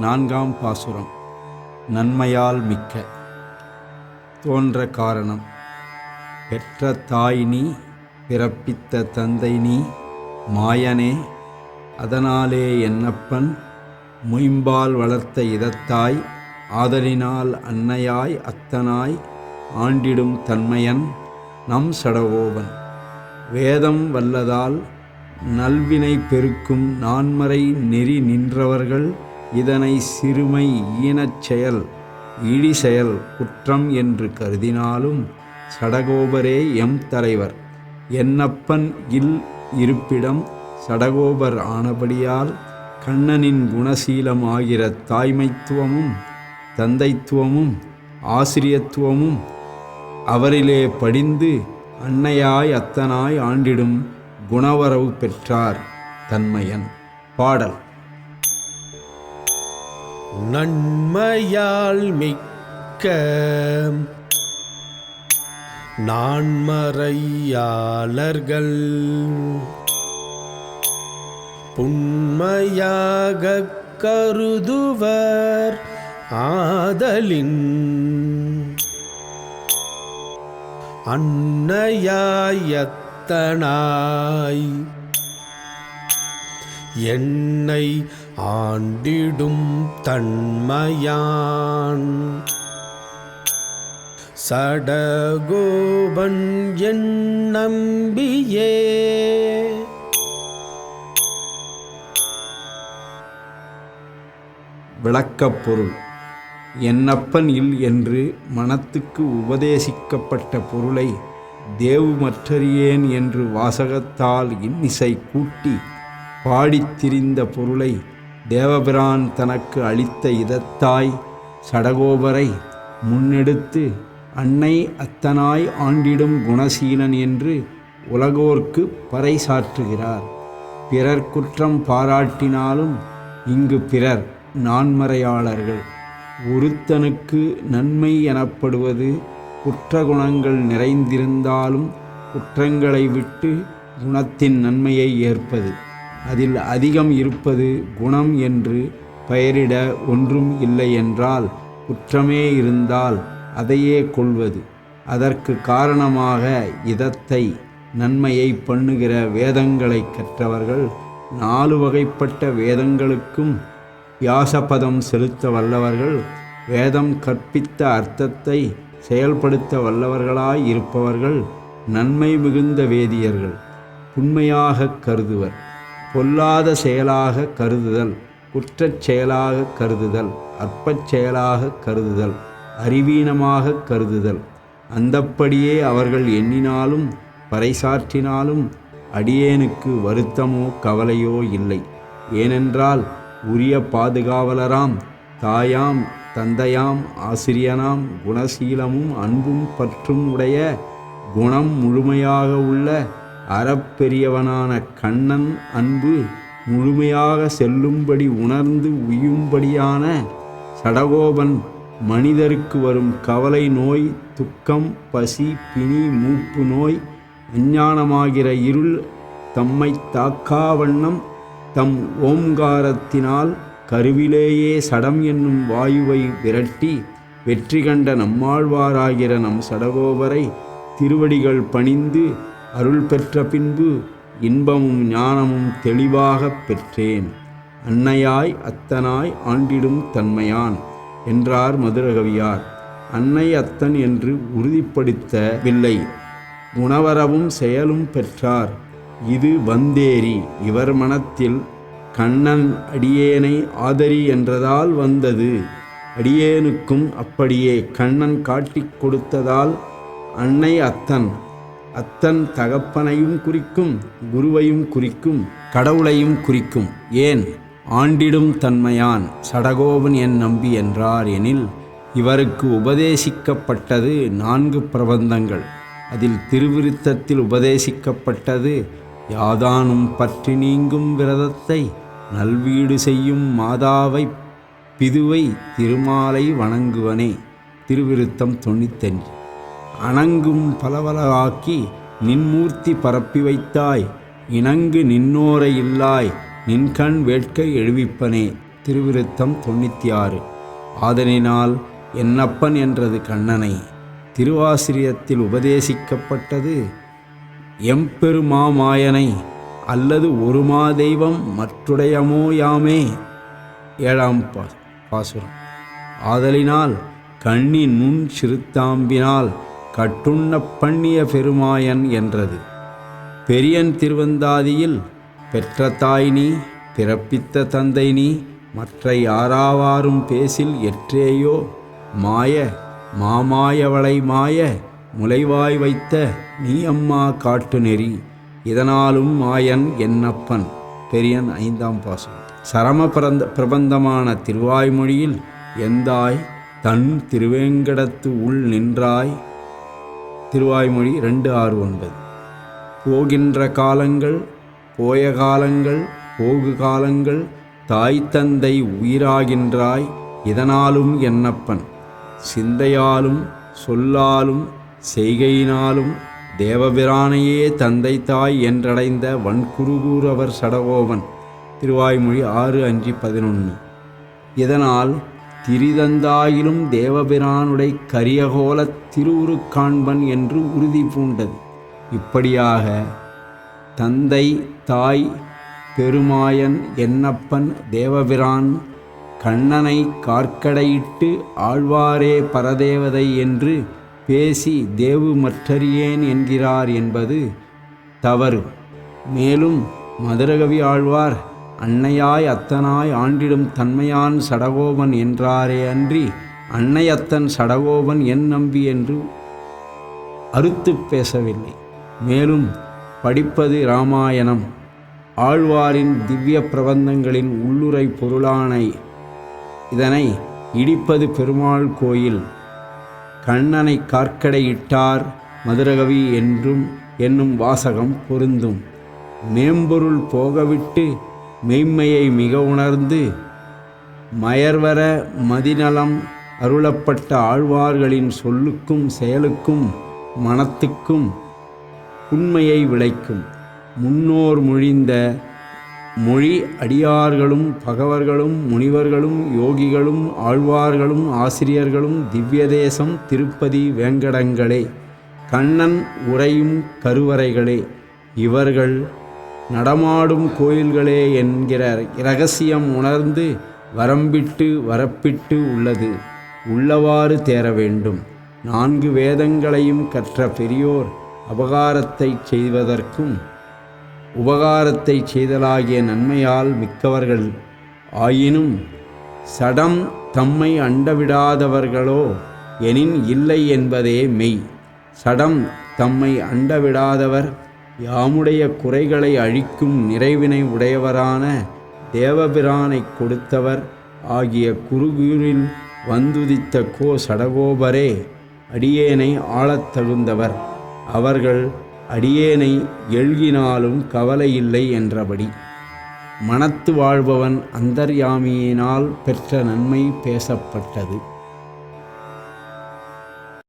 நான்காம் பாசுரம். நன்மையால் மிக்க. தோன்ற காரணம். பெற்ற தாய் நீ பிறப்பித்த தந்தை நீ மாயனே அதனாலே என்னப்பன்? முயம்பால் வளர்த்த இதத்தாய் ஆதலினால் அன்னையாய் அத்தனாய் ஆண்டிடும் தன்மையன் நம் சடகோபன் வேதம் வல்லதால் நல்வினை பெருக்கும் நான்மறை நெறி நின்றவர்கள் இதனை சிறுமை ஈனச் செயல் இழி செயல் குற்றம் என்று கருதினாலும் சடகோபரே எம் தலைவர். என்னப்பன் இல் இருப்பிடம் சடகோபர் ஆனபடியால் கண்ணனின் குணசீலம் ஆகிற தாய்மைத்துவமும் தந்தைத்துவமும் ஆசிரியத்துவமும் அவரிலே படிந்து அன்னையாய் அத்தனாய் ஆண்டிடும் குணவரவு பெற்றார் தன்மையன். பாடல். நன்மையால் மிக்க நான்மறையாளர்கள். புண்மையாகக் கருதுவர் ஆதலின். அன்னையாயத்தனாய் என்னை ஆண்டிடும் தன்மையான். சடகோபன் என் நம்பியே. விளக்கப் பொருள். என்னப்பன் இல் என்று மனத்துக்கு உபதேசிக்கப்பட்ட பொருளை தேவுமற்றறியேன் என்று வாசகத்தால் இன்னிசை கூட்டி பாடித்திரிந்த பொருளை தேவபிரான் தனக்கு அளித்த இதத்தாய் சடகோபரை முன்னெடுத்து அன்னை அத்தனாய் ஆண்டிடும் குணசீலன் என்று உலகோர்க்கு பறைசாற்றுகிறார். பிறர் குற்றம் பாராட்டினாலும் இங்கு பிறர் நான்மறையாளர்கள். ஒருத்தனுக்கு நன்மை எனப்படுவது குற்றகுணங்கள் நிறைந்திருந்தாலும் குற்றங்களை விட்டு குணத்தின் நன்மையை ஏற்பது. அதில் அதிகம் இருப்பது குணம் என்று பெயரிட ஒன்றும் இல்லை என்றால் குற்றமே இருந்தால் அதையே கொள்வது. அதற்கு காரணமாக இதத்தை நன்மையை பண்ணுகிற வேதங்களை கற்றவர்கள் நாலு வகைப்பட்ட வேதங்களுக்கும் வியாசபதம் செலுத்த வல்லவர்கள் வேதம் கற்பித்த அர்த்தத்தை செயல்படுத்த வல்லவர்களாய் இருப்பவர்கள் நன்மை மிகுந்த வேதியர்கள் உண்மையாக கருதுவர். பொல்லாத செயலாக கருதுதல் குற்றச் செயலாக கருதுதல் அற்பச் செயலாக கருதுதல் அறிவீனமாக கருதுதல். அந்தப்படியே அவர்கள் எண்ணினாலும் பறைசாற்றினாலும் அடியேனுக்கு வருத்தமோ கவலையோ இல்லை. ஏனென்றால் உரிய பாதுகாவலராம் தாயாம் தந்தையாம் ஆசிரியனாம் குணசீலமும் அன்பும் பற்றும் உடைய குணம் முழுமையாக உள்ள அறப்பெரியவனான கண்ணன் அன்பு முழுமையாக செல்லும்படி உணர்ந்து உயும்படியான சடகோபன் மனிதருக்கு வரும் கவலை நோய் துக்கம் பசி பிணி மூப்பு நோய் அஞ்ஞானமாகிற இருள் தம்மை தாக்காவண்ணம் தம் ஓம்காரத்தினால் கருவிலேயே சடம் என்னும் வாயுவை விரட்டி வெற்றி கண்ட நம்மாழ்வாராகிற நம் சடகோபரை திருவடிகள் பணிந்து அருள் பெற்ற பின்பு இன்பமும் ஞானமும் தெளிவாகப் பெற்றேன். அன்னையாய் அத்தனாய் ஆண்டிடும் தன்மையான் என்றார் மதுரகவியார். அன்னை அத்தன் என்று உறுதிப்படுத்தவில்லை உணவரவும் செயலும் பெற்றார். இது வந்தேரி இவர் மனத்தில் கண்ணன் அடியேனை ஆதரி என்றதால் வந்தது. அடியேனுக்கும் அப்படியே கண்ணன் காட்டிக் கொடுத்ததால் அன்னை அத்தன் அத்தன் தகப்பனையும் குறிக்கும் குருவையும் குறிக்கும் கடவுளையும் குறிக்கும். ஏன்? ஆண்டிடும் தன்மையான் சடகோபன் என் நம்பி என்றார் எனில் இவருக்கு உபதேசிக்கப்பட்டது நான்கு பிரபந்தங்கள். அதில் திருவிருத்தத்தில் உபதேசிக்கப்பட்டது யாதானும் பற்றி நீங்கும் விரதத்தை நல்வீடு செய்யும் மாதாவை பிதுவை திருமாலை வணங்குவனே. திருவிருத்தம் தொண்ணூத்தஞ்சு. அணங்கும் பலவலாக்கி நின்மூர்த்தி பரப்பி வைத்தாய். இணங்கு நின்னோரை இல்லாய் நின்கண் வேட்கை எழுவிப்பனே. திருவிருத்தம் தொண்ணூற்றி ஆறு ஆதலினால் என்னப்பன் என்றது கண்ணனை. திருவாசிரியத்தில் உபதேசிக்கப்பட்டது எம்பெருமாமாயனை. அல்லது ஒருமா தெய்வம் மற்றுடையமோ யாமே. ஏழாம் பா பாசுரம். ஆதலினால் கண்ணி நுண் சிறுத்தாம்பினால் கட்டுண்ண பண்ணிய பெருமாயன் என்றது. பெரியன் திருவந்தாதியில் பெற்ற தாய் நீ பிறப்பித்த தந்தை நீ மற்ற யாராவாரும் பேசில் எற்றேயோ? மாய மாமாயவளை மாய முளைவாய் வைத்த நீ அம்மா காட்டு நெறி இதனாலும் மாயன் என்னப்பன்? பெரியன் ஐந்தாம் பாசம். சரம பிரந்த பிரபந்தமான திருவாய்மொழியில் எந்தாய் தன் திருவேங்கடத்து உள் நின்றாய் திருவாய்மொழி ரெண்டு ஆறு ஒன்பது. போகின்ற காலங்கள் போய காலங்கள் போகு காலங்கள் தாய் தந்தை உயிராகின்றாய் இதனாலும் என்னப்பன்? சிந்தையாலும் சொல்லாலும் செய்கையினாலும் தேவபிரானையே தந்தை தாய் என்றடைந்த வன்குருகூரவர் சடகோவன். திருவாய்மொழி ஆறு அஞ்சு பதினொன்று இதனால் திரிதந்தாயிலும் தேவபிரானுடை கரியகோலத் திருவுரு காண்பன் என்று உறுதி பூண்டது. இப்படியாக தந்தை தாய் பெருமாயன் என்னப்பன் தேவபிரான் கண்ணனை கார்க்கடையிட்டு ஆழ்வாரே பரதேவதை என்று பேசி தேவு மற்றறியேன் என்கிறார் என்பது தவறு. மேலும் மதுரகவி ஆழ்வார் அன்னையாய் அத்தனாய் ஆண்டிடும் தன்மையான் சடகோபன் என்றாரே அன்றி அன்னையத்தன் சடகோபன் என் நம்பி என்று அறுத்து பேசவில்லை. மேலும் படிப்பது இராமாயணம். ஆழ்வாரின் திவ்ய பிரபந்தங்களின் உள்ளுரை பொருளானை இதனை இடிப்பது பெருமாள் கோயில். கண்ணனை கார்க்கடையிட்டார் மதுரகவி என்றும் என்னும் வாசகம் பொருந்தும். மேம்பொருள் போகவிட்டு மெய்மையை மிக உணர்ந்து மயர்வர மதிநலம் அருளப்பட்ட ஆழ்வார்களின் சொல்லுக்கும் செயலுக்கும் மனத்துக்கும் உண்மையை விளைக்கும். முன்னோர் மொழிந்த மொழி அடியார்களும் பகவர்களும் முனிவர்களும் யோகிகளும் ஆழ்வார்களும் ஆசிரியர்களும் திவ்யதேசம் திருப்பதி வேங்கடங்களே. கண்ணன் உறையும் கருவறைகளே. இவர்கள் நடமாடும் கோயில்களே என்கிற இரகசியம் உணர்ந்து வரம்பிட்டு வரப்பிட்டு உள்ளது. உள்ளவாறு தேர வேண்டும். நான்கு வேதங்களையும் கற்ற பெரியோர் அபகாரத்தை செய்வதற்கும் உபகாரத்தை செய்தலாகிய நன்மையால் மிக்கவர்கள். ஆயினும் சடம் தம்மை அண்டவிடாதவர்களோ எனின் இல்லை என்பதே மெய். சடம் தம்மை அண்டவிடாதவர் யாமுடைய குறைகளை அழிக்கும் நிறைவினை உடையவரான தேவபிரானை கொடுத்தவர் ஆகிய குருகூரில் வந்துதித்த கோ சடகோபரே அடியேனை ஆளத் தகுந்தவர். அவர்கள் அடியேனை எழுகினாலும் கவலையில்லை என்றபடி. மனத்து வாழ்பவன் அந்தர்யாமியினால் பெற்ற நன்மை பேசப்பட்டது.